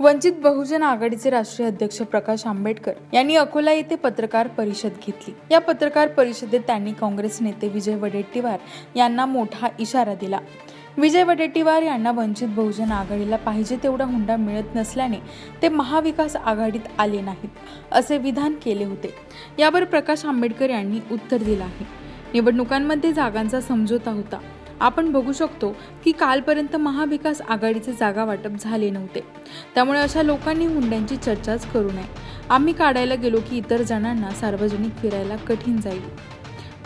वंचित बहुजन आघाडीचे राष्ट्रीय अध्यक्ष प्रकाश आंबेडकर यांनी अकोला येथे पत्रकार परिषद घेतली. या पत्रकार परिषदेत त्यांनी काँग्रेस नेते विजय वडेट्टीवार यांना मोठा इशारा दिला. विजय वडेट्टीवार यांना वंचित बहुजन आघाडीला पाहिजे तेवढा हुंडा मिळत नसल्याने ते महाविकास आघाडीत आले नाहीत असे विधान केले होते. यावर प्रकाश आंबेडकर यांनी उत्तर दिलं आहे. निवडणुकांमध्ये जागांचा समझोता होता. आपण बघू शकतो की कालपर्यंत महाविकास आघाडीचे जागा वाटप झाले नव्हते. त्यामुळे अशा लोकांनी हुंड्यांची चर्चाच करू नये. आम्ही काढायला गेलो की इतर जणांना सार्वजनिक फिरायला कठीण जाईल.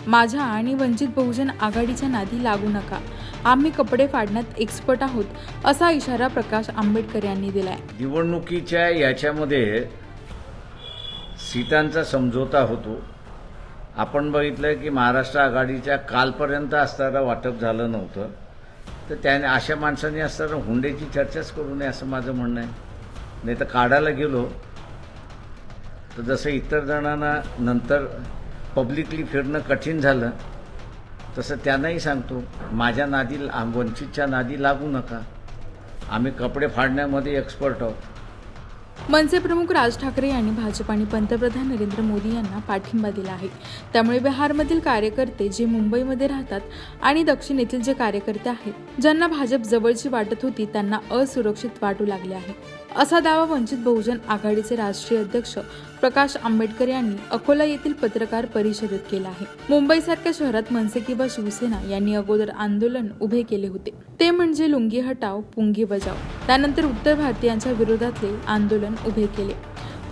माझ्या आणि वंचित बहुजन आघाडीच्या नादी लागू नका. आम्ही कपडे फाडण्यात एक्सपर्ट आहोत असा इशारा प्रकाश आंबेडकर यांनी दिलाय. निवडणुकीच्या याच्यामध्ये सीटांचा समझोता होतो. आपण बघितलं की महाराष्ट्र आघाडीच्या कालपर्यंत असताना वाटप झालं नव्हतं. तर त्याने अशा माणसांनी असताना हुंडेची चर्चाच करू नये असं माझं म्हणणं आहे. नाही तर काढायला गेलो तर जसं इतर जणांना नंतर पब्लिकली फिरणं कठीण झालं तसं त्यांनाही सांगतो माझ्या नादी वंचितच्या नादी लागू नका. आम्ही कपडे फाडण्यामध्ये एक्सपर्ट आहोत. मनसे प्रमुख राज ठाकरे यांनी भाजप आणि पंतप्रधान नरेंद्र मोदी यांना पाठिंबा दिला आहे. त्यामुळे बिहारमधील कार्यकर्ते जे मुंबईमध्ये राहतात आणि दक्षिणेतील जे कार्यकर्ते आहेत ज्यांना भाजप जवळची वाटत होती त्यांना असुरक्षित वाटू लागले आहे. असा दावा वंचित बहुजन आघाडीचे राष्ट्रीय अध्यक्ष प्रकाश आंबेडकर यांनी अकोला येथील पत्रकार परिषदेत केला आहे. मुंबईसारख्या शहरात मनसे किंवा शिवसेना यांनी अगोदर आंदोलन उभे केले होते. ते म्हणजे लुंगी हटाव पुंगी बजाव. त्यानंतर उत्तर भारतीयांच्या विरोधातले आंदोलन उभे केले.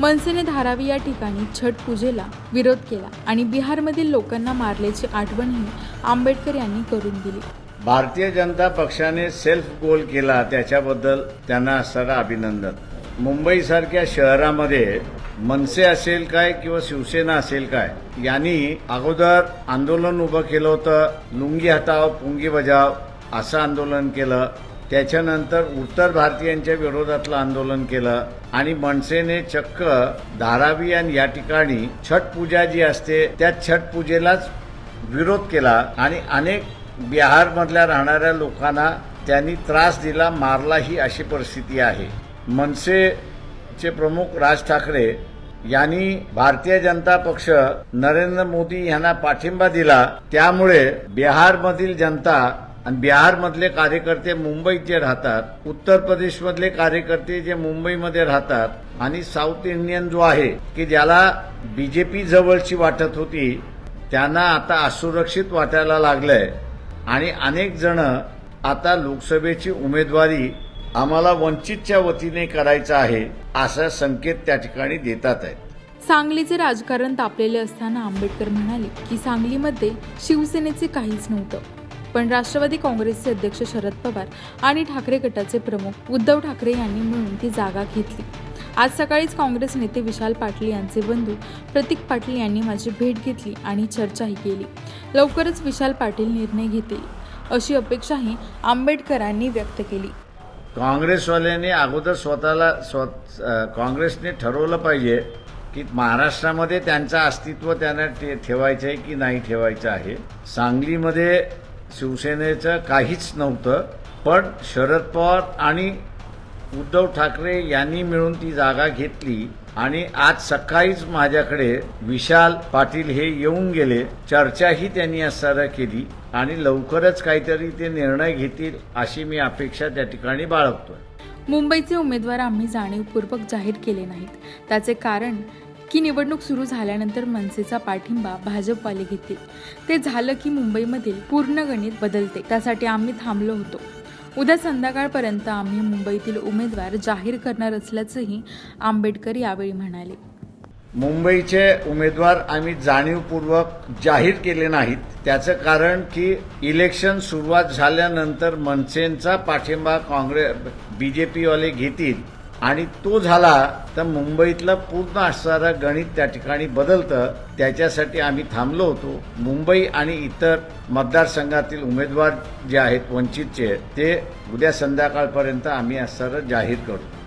मनसेने धारावी या ठिकाणी छठ पूजेला विरोध केला आणि बिहारमधील लोकांना मारल्याची आठवणही आंबेडकर यांनी करून दिली. भारतीय जनता पक्षाने सेल्फ गोल केला त्याच्याबद्दल त्यांना सगळं अभिनंदन. मुंबईसारख्या शहरामध्ये मनसे असेल काय किंवा शिवसेना असेल काय यांनी अगोदर आंदोलन उभं केलं होतं लुंगी हटाव पुंगी बजाव असं आंदोलन केलं त्याच्यानंतर उत्तर भारतीयांच्या विरोधातलं आंदोलन केलं आणि मनसेने चक्क धारावी आणि या ठिकाणी छठ पूजा जी असते त्या छठ पूजेलाच विरोध केला आणि अनेक बिहारमधल्या राहणाऱ्या लोकांना त्यांनी त्रास दिला मारला ही अशी परिस्थिती आहे. मनसेचे प्रमुख राज ठाकरे यांनी भारतीय जनता पक्ष नरेंद्र मोदी यांना पाठिंबा दिला. त्यामुळे बिहारमधील जनता आणि बिहारमधले कार्यकर्ते मुंबईत जे राहतात उत्तर प्रदेशमधले कार्यकर्ते जे मुंबईमध्ये राहतात आणि साऊथ इंडियन जो आहे की ज्याला बीजेपी जवळची वाटत होती त्यांना आता असुरक्षित वाटायला लागलंय. आणि अनेक जण आता लोकसभेची उमेदवारी आम्हाला वंचितच्या वतीने करायचं आहे असा संकेत त्या ठिकाणी देतात आहेत. सांगलीचे राजकारण तापलेले असताना आंबेडकर म्हणाले की सांगलीमध्ये शिवसेनेचे काहीच नव्हतं. पण राष्ट्रवादी काँग्रेसचे अध्यक्ष शरद पवार आणि ठाकरे गटाचे प्रमुख उद्धव ठाकरे यांनी मिळून ती जागा घेतली. आज सकाळीच काँग्रेस नेते विशाल पाटील यांचे बंधू प्रतीक पाटील यांनी माझी भेट घेतली आणि चर्चाही केली. लवकरच विशाल पाटील निर्णय घेतील अशी अपेक्षाही आंबेडकरांनी व्यक्त केली. काँग्रेसवाल्यांनी अगोदर स्वतःला स्व काँग्रेसने ठरवलं पाहिजे की महाराष्ट्रामध्ये त्यांचं अस्तित्व त्यांना ठे ठेवायचं आहे की नाही ठेवायचं आहे. सांगलीमध्ये शिवसेनेचं काहीच नव्हतं पण शरद पवार आणि उद्धव ठाकरे यांनी मिळून ती जागा घेतली आणि आज सकाळीच माझ्याकडे विशाल पाटील हे येऊन गेले. चर्चाही त्यांनी आज केली आणि लवकरच काहीतरी ते निर्णय घेतील अशी मी अपेक्षा त्या ठिकाणी बाळगतोय. मुंबईचे उमेदवार आम्ही जाणीवपूर्वक जाहीर केले नाहीत. त्याचे कारण की निवडणूक सुरू झाल्यानंतर मनसेचा पाठिंबा भाजपवाले घेतील. ते झालं की मुंबईमधील पूर्ण गणित बदलते. त्यासाठी आम्ही थांबलो होतो. उद्या संध्याकाळपर्यंत आम्ही मुंबईतील उमेदवार जाहीर करणार असल्याचंही आंबेडकर यावेळी म्हणाले. मुंबईचे उमेदवार आम्ही जाणीवपूर्वक जाहीर केले नाहीत. त्याचं कारण की इलेक्शन सुरुवात झाल्यानंतर मनसेंचा पाठिंबा काँग्रेस बी जे पीवाले घेतील. आणि तो झाला तर मुंबईतलं पूर्ण असणारं गणित त्या ठिकाणी बदलतं. त्याच्यासाठी आम्ही थांबलो होतो. मुंबई आणि इतर मतदारसंघातील उमेदवार जे आहेत वंचितचे ते उद्या संध्याकाळपर्यंत आम्ही असणारं जाहीर करू.